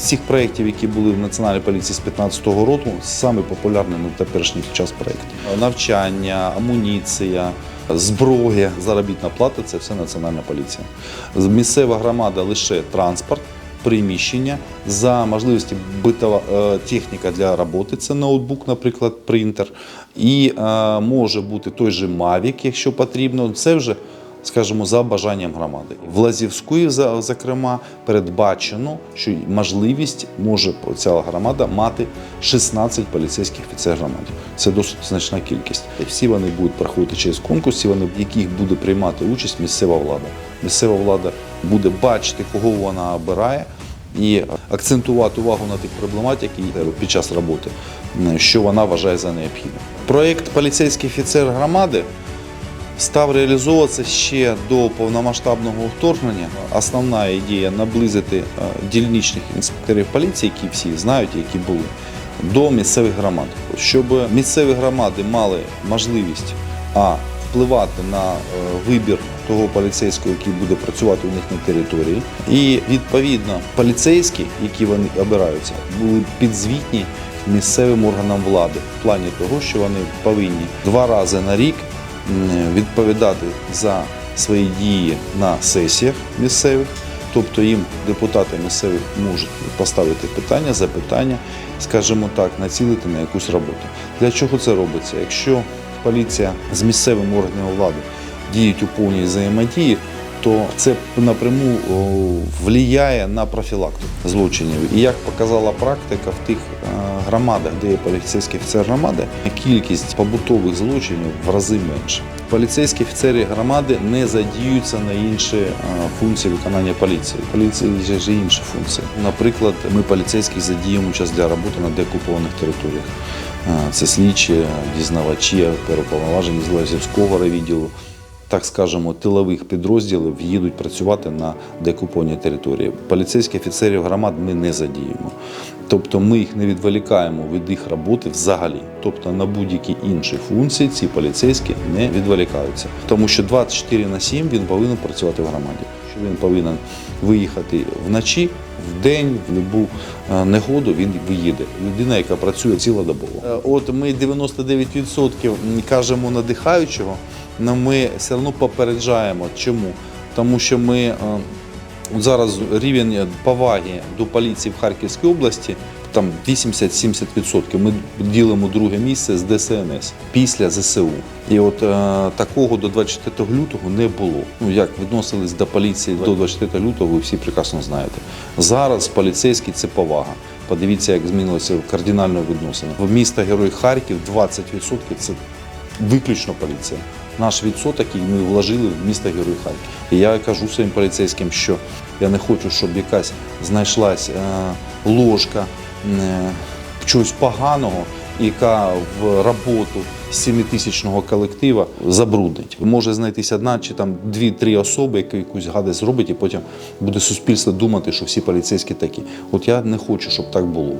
цих проєктів, які були в Національній поліції з 2015 року, самий популярний на теперішній час проєкт. Навчання, амуніція, зброя, заробітна плата це все Національна поліція. Місцева громада лише транспорт. Приміщення за можливості битова е, техніка для роботи, це ноутбук, наприклад, принтер, і е, може бути той же Mavic, якщо потрібно. Це вже скажімо, за бажанням громади. В Лазівської, зокрема, передбачено, що можливість може ця громада мати 16 поліцейських офіцерів громади. Це досить значна кількість. Всі вони будуть проходити через конкурс, вони, в яких буде приймати участь місцева влада. Місцева влада буде бачити, кого вона обирає. І акцентувати увагу на тих проблематики під час роботи, що вона вважає за необхідне. Проєкт поліцейський офіцер громади став реалізовуватися ще до повномасштабного вторгнення. Основна ідея наблизити е, дільничних інспекторів поліції, які всі знають, які були, до місцевих громад, щоб місцеві громади мали можливість а впливати на е, вибір того поліцейського, який буде працювати у них на території, і відповідно поліцейські, які вони обираються, були підзвітні місцевим органам влади в плані того, що вони повинні два рази на рік відповідати за свої дії на сесіях місцевих. Тобто їм депутати місцевих можуть поставити питання, запитання, скажімо так, націлити на якусь роботу. Для чого це робиться? Якщо поліція з місцевим органом влади діють у повній взаємодії, то це напряму впливає на профілактику злочинів. І як показала практика в тих е, громадах, де є поліцейський офіцер громади, кількість побутових злочинів в рази менше. Поліцейські офіцери громади не задіються на інші е, функції виконання поліції. Поліції є інші функції. Наприклад, ми поліцейських задіємо час для роботи на деокупованих територіях. Е, Це слідчі, дізнавачі, переповноважені з Лазівського райвідділу так скажемо, тилових підрозділів їдуть працювати на деокупованій території. Поліцейських офіцерів громад ми не задіємо. Тобто ми їх не відволікаємо від їх роботи взагалі. Тобто на будь-які інші функції ці поліцейські не відволікаються. Тому що 24 на 7 він повинен працювати в громаді. Що він повинен виїхати вночі, в день, в будь-яку е, негоду він виїде. Людина, яка працює цілодобово. Е, От ми 99% кажемо надихаючого, але ми все одно попереджаємо. Чому? Тому що ми е, зараз рівень поваги до поліції в Харківській області там 80-70%. Ми ділимо друге місце з ДСНС після ЗСУ. І от е, такого до 24 лютого не було. Ну як відносились до поліції до 24 лютого, ви всі прекрасно знаєте. Зараз поліцейський це повага. Подивіться, як змінилося кардинально відносини. В місто Герой Харків 20% це виключно поліція. Наш відсоток, який ми вложили в місто Герой Харків. І я кажу своїм поліцейським, що я не хочу, щоб якась знайшлась е, ложка е, чогось поганого, яка в роботу 7-тисячного колектива забруднить. Може знайтися одна чи там дві-три особи, які якусь гадость зробить, і потім буде суспільство думати, що всі поліцейські такі. От я не хочу, щоб так було.